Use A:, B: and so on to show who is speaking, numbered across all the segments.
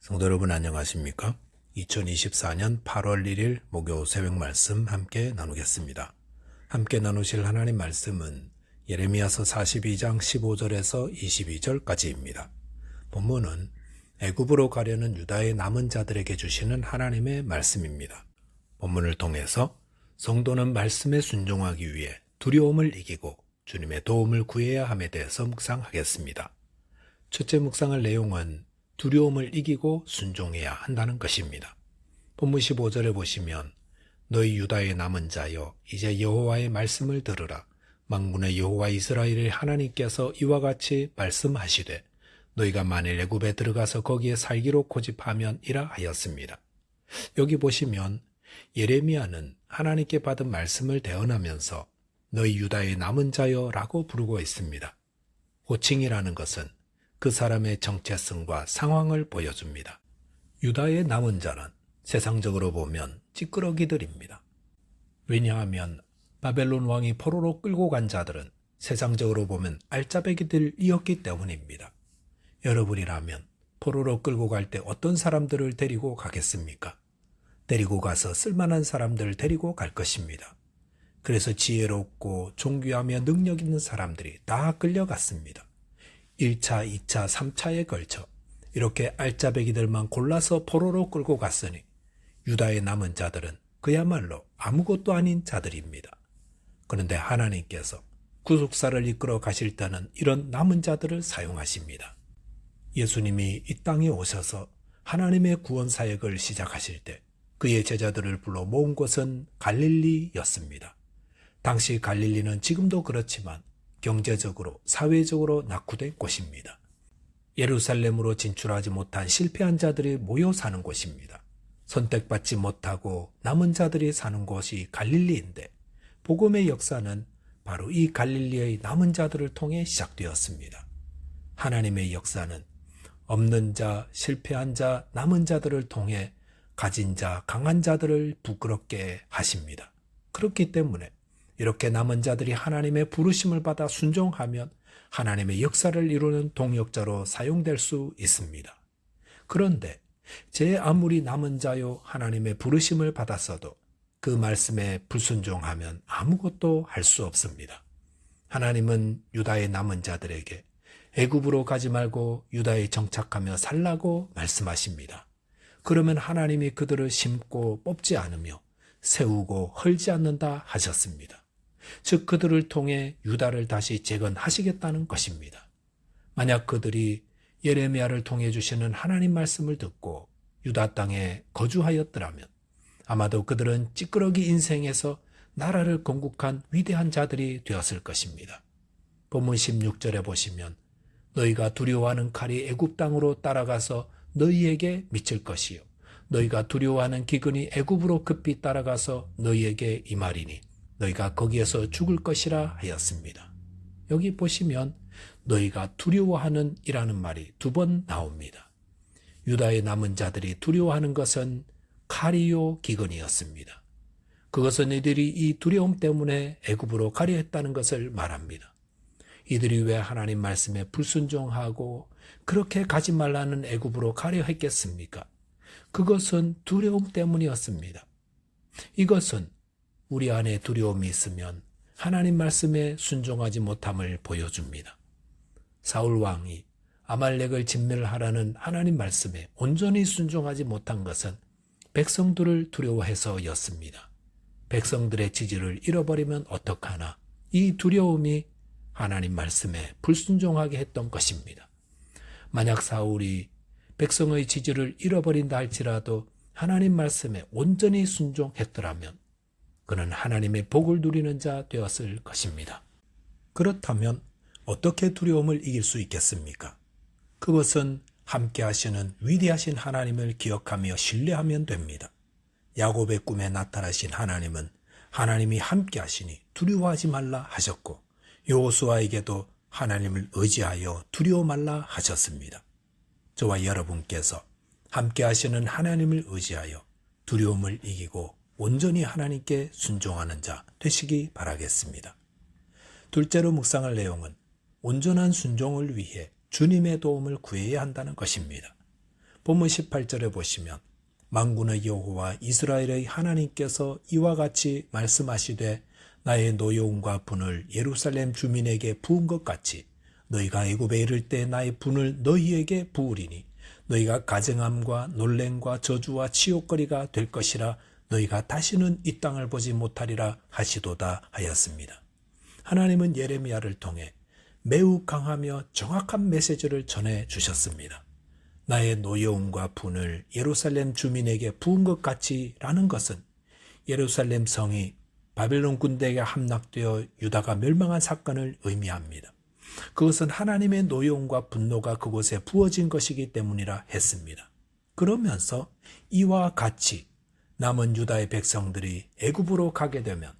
A: 성도 여러분 안녕하십니까? 2024년 8월 1일 목요 새벽 말씀 함께 나누겠습니다. 함께 나누실 하나님 말씀은 예레미야서 42장 15절에서 22절까지입니다. 본문은 애굽으로 가려는 유다의 남은 자들에게 주시는 하나님의 말씀입니다. 본문을 통해서 성도는 말씀에 순종하기 위해 두려움을 이기고 주님의 도움을 구해야 함에 대해서 묵상하겠습니다. 첫째 묵상할 내용은 두려움을 이기고 순종해야 한다는 것입니다. 본문 15절에 보시면 너희 유다의 남은 자여 이제 여호와의 말씀을 들으라 만군의 여호와 이스라엘의 하나님께서 이와 같이 말씀하시되 너희가 만일 애굽에 들어가서 거기에 살기로 고집하면 이라 하였습니다. 여기 보시면 예레미야는 하나님께 받은 말씀을 대언하면서 너희 유다의 남은 자여라고 부르고 있습니다. 호칭이라는 것은 그 사람의 정체성과 상황을 보여줍니다. 유다의 남은 자는 세상적으로 보면 찌끄러기들입니다. 왜냐하면 바벨론 왕이 포로로 끌고 간 자들은 세상적으로 보면 알짜배기들이었기 때문입니다. 여러분이라면 포로로 끌고 갈 때 어떤 사람들을 데리고 가겠습니까? 데리고 가서 쓸만한 사람들을 데리고 갈 것입니다. 그래서 지혜롭고 존귀하며 능력 있는 사람들이 다 끌려갔습니다. 1차, 2차, 3차에 걸쳐 이렇게 알짜배기들만 골라서 포로로 끌고 갔으니 유다의 남은 자들은 그야말로 아무것도 아닌 자들입니다. 그런데 하나님께서 구속사를 이끌어 가실 때는 이런 남은 자들을 사용하십니다. 예수님이 이 땅에 오셔서 하나님의 구원 사역을 시작하실 때 그의 제자들을 불러 모은 곳은 갈릴리였습니다. 당시 갈릴리는 지금도 그렇지만 경제적으로, 사회적으로 낙후된 곳입니다. 예루살렘으로 진출하지 못한 실패한 자들이 모여 사는 곳입니다. 선택받지 못하고 남은 자들이 사는 곳이 갈릴리인데 복음의 역사는 바로 이 갈릴리의 남은 자들을 통해 시작되었습니다. 하나님의 역사는 없는 자, 실패한 자, 남은 자들을 통해 가진 자, 강한 자들을 부끄럽게 하십니다. 그렇기 때문에 이렇게 남은 자들이 하나님의 부르심을 받아 순종하면 하나님의 역사를 이루는 동역자로 사용될 수 있습니다. 그런데 제 아무리 남은 자요 하나님의 부르심을 받았어도 그 말씀에 불순종하면 아무것도 할 수 없습니다. 하나님은 유다의 남은 자들에게 애굽으로 가지 말고 유다에 정착하며 살라고 말씀하십니다. 그러면 하나님이 그들을 심고 뽑지 않으며 세우고 헐지 않는다 하셨습니다. 즉 그들을 통해 유다를 다시 재건하시겠다는 것입니다. 만약 그들이 예레미야를 통해 주시는 하나님 말씀을 듣고 유다 땅에 거주하였더라면 아마도 그들은 찌끄러기 인생에서 나라를 건국한 위대한 자들이 되었을 것입니다. 본문 16절에 보시면 너희가 두려워하는 칼이 애굽 땅으로 따라가서 너희에게 미칠 것이요 너희가 두려워하는 기근이 애굽으로 급히 따라가서 너희에게 임하리니 너희가 거기에서 죽을 것이라 하였습니다. 여기 보시면 너희가 두려워하는 이라는 말이 두 번 나옵니다. 유다의 남은 자들이 두려워하는 것은 칼이요 기근이었습니다. 그것은 이들이 이 두려움 때문에 애굽으로 가려 했다는 것을 말합니다. 이들이 왜 하나님 말씀에 불순종하고 그렇게 가지 말라는 애굽으로 가려 했겠습니까? 그것은 두려움 때문이었습니다. 이것은 우리 안에 두려움이 있으면 하나님 말씀에 순종하지 못함을 보여줍니다. 사울 왕이 아말렉을 진멸하라는 하나님 말씀에 온전히 순종하지 못한 것은 백성들을 두려워해서였습니다. 백성들의 지지를 잃어버리면 어떡하나 이 두려움이 하나님 말씀에 불순종하게 했던 것입니다. 만약 사울이 백성의 지지를 잃어버린다 할지라도 하나님 말씀에 온전히 순종했더라면 그는 하나님의 복을 누리는 자 되었을 것입니다. 그렇다면 어떻게 두려움을 이길 수 있겠습니까? 그것은 함께 하시는 위대하신 하나님을 기억하며 신뢰하면 됩니다. 야곱의 꿈에 나타나신 하나님은 하나님이 함께 하시니 두려워하지 말라 하셨고 요호수아에게도 하나님을 의지하여 두려워 말라 하셨습니다. 저와 여러분께서 함께 하시는 하나님을 의지하여 두려움을 이기고 온전히 하나님께 순종하는 자 되시기 바라겠습니다. 둘째로 묵상할 내용은 온전한 순종을 위해 주님의 도움을 구해야 한다는 것입니다. 본문 18절에 보시면 망군의 여호와 이스라엘의 하나님께서 이와 같이 말씀하시되 나의 노여움과 분을 예루살렘 주민에게 부은 것 같이 너희가 애굽에 이를 때 나의 분을 너희에게 부으리니 너희가 가증함과 놀램과 저주와 치욕거리가 될 것이라 너희가 다시는 이 땅을 보지 못하리라 하시도다 하였습니다. 하나님은 예레미야를 통해 매우 강하며 정확한 메시지를 전해 주셨습니다. 나의 노여움과 분을 예루살렘 주민에게 부은 것 같이라는 것은 예루살렘 성이 바벨론 군대에게 함락되어 유다가 멸망한 사건을 의미합니다. 그것은 하나님의 노여움과 분노가 그곳에 부어진 것이기 때문이라 했습니다. 그러면서 이와 같이 남은 유다의 백성들이 애굽으로 가게 되면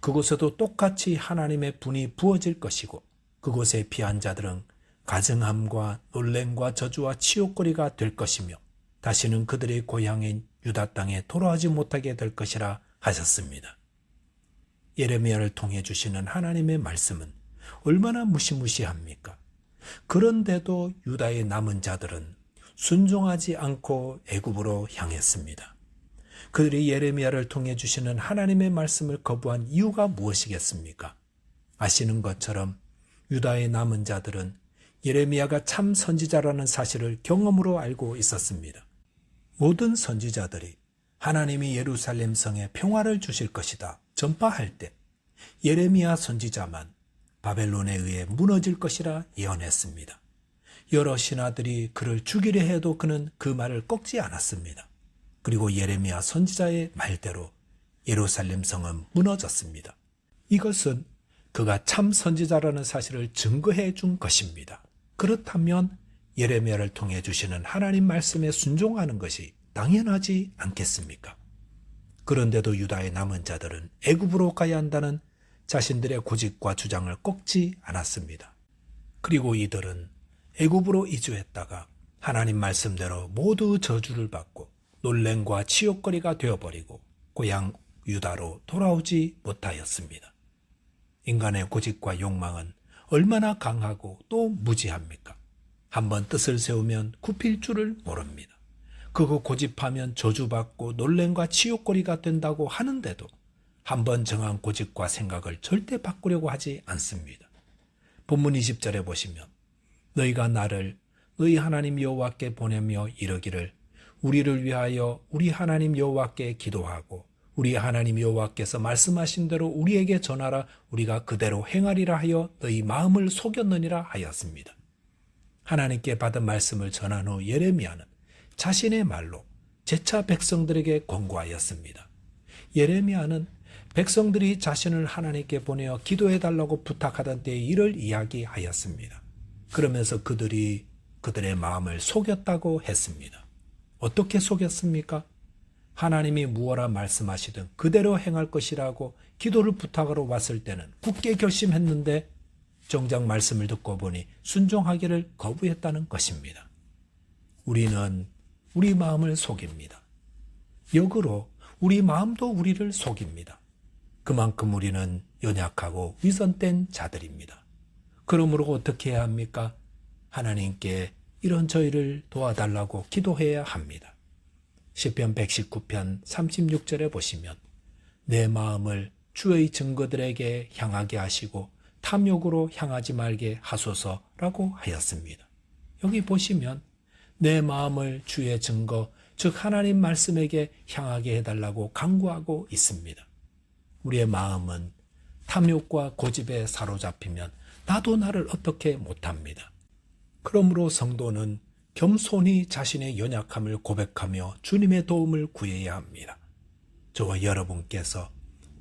A: 그곳에도 똑같이 하나님의 분이 부어질 것이고 그곳에 피한 자들은 가증함과 놀램과 저주와 치욕거리가 될 것이며 다시는 그들의 고향인 유다 땅에 돌아오지 못하게 될 것이라 하셨습니다. 예레미야를 통해 주시는 하나님의 말씀은 얼마나 무시무시합니까? 그런데도 유다의 남은 자들은 순종하지 않고 애굽으로 향했습니다. 그들이 예레미야를 통해 주시는 하나님의 말씀을 거부한 이유가 무엇이겠습니까? 아시는 것처럼 유다의 남은 자들은 예레미야가 참 선지자라는 사실을 경험으로 알고 있었습니다. 모든 선지자들이 하나님이 예루살렘 성에 평화를 주실 것이다 전파할 때 예레미야 선지자만 바벨론에 의해 무너질 것이라 예언했습니다. 여러 신하들이 그를 죽이려 해도 그는 그 말을 꺾지 않았습니다. 그리고 예레미야 선지자의 말대로 예루살렘 성은 무너졌습니다. 이것은 그가 참 선지자라는 사실을 증거해 준 것입니다. 그렇다면 예레미야를 통해 주시는 하나님 말씀에 순종하는 것이 당연하지 않겠습니까? 그런데도 유다의 남은 자들은 애굽으로 가야 한다는 자신들의 고집과 주장을 꺾지 않았습니다. 그리고 이들은 애굽으로 이주했다가 하나님 말씀대로 모두 저주를 받고 놀랭과 치욕거리가 되어버리고 고향 유다로 돌아오지 못하였습니다. 인간의 고집과 욕망은 얼마나 강하고 또 무지합니까? 한번 뜻을 세우면 굽힐 줄을 모릅니다. 그거 고집하면 저주받고 놀램과 치욕거리가 된다고 하는데도 한 번 정한 고집과 생각을 절대 바꾸려고 하지 않습니다. 본문 20절에 보시면 너희가 나를 너희 하나님 여호와께 보내며 이르기를 우리를 위하여 우리 하나님 여호와께 기도하고 우리 하나님 여호와께서 말씀하신 대로 우리에게 전하라 우리가 그대로 행하리라 하여 너희 마음을 속였느니라 하였습니다. 하나님께 받은 말씀을 전한 후 예레미야는 자신의 말로 제차 백성들에게 권고하였습니다. 예레미야는 백성들이 자신을 하나님께 보내어 기도해 달라고 부탁하던 때의 일을 이야기하였습니다. 그러면서 그들이 그들의 마음을 속였다고 했습니다. 어떻게 속였습니까? 하나님이 무엇라 말씀하시든 그대로 행할 것이라고 기도를 부탁하러 왔을 때는 굳게 결심했는데 정작 말씀을 듣고 보니 순종하기를 거부했다는 것입니다. 우리는 우리 마음을 속입니다. 역으로 우리 마음도 우리를 속입니다. 그만큼 우리는 연약하고 위선된 자들입니다. 그러므로 어떻게 해야 합니까? 하나님께 이런 저희를 도와달라고 기도해야 합니다. 시편 119편 36절에 보시면 내 마음을 주의 증거들에게 향하게 하시고 탐욕으로 향하지 말게 하소서라고 하였습니다. 여기 보시면 내 마음을 주의 증거, 즉 하나님 말씀에게 향하게 해달라고 강구하고 있습니다. 우리의 마음은 탐욕과 고집에 사로잡히면 나도 나를 어떻게 못합니다. 그러므로 성도는 겸손히 자신의 연약함을 고백하며 주님의 도움을 구해야 합니다. 저와 여러분께서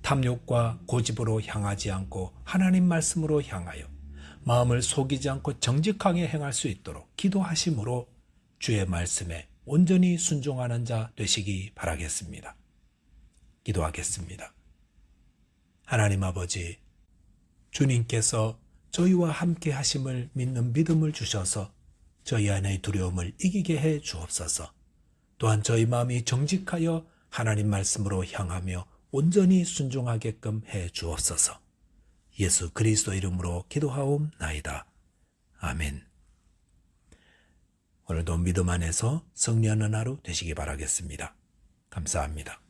A: 탐욕과 고집으로 향하지 않고 하나님 말씀으로 향하여 마음을 속이지 않고 정직하게 행할 수 있도록 기도하심으로 주의 말씀에 온전히 순종하는 자 되시기 바라겠습니다. 기도하겠습니다. 하나님 아버지, 주님께서 저희와 함께 하심을 믿는 믿음을 주셔서 저희 안의 두려움을 이기게 해 주옵소서. 또한 저희 마음이 정직하여 하나님 말씀으로 향하며 온전히 순종하게끔 해 주옵소서. 예수 그리스도 이름으로 기도하옵나이다. 아멘. 오늘도 믿음 안에서 승리하는 하루 되시기 바라겠습니다. 감사합니다.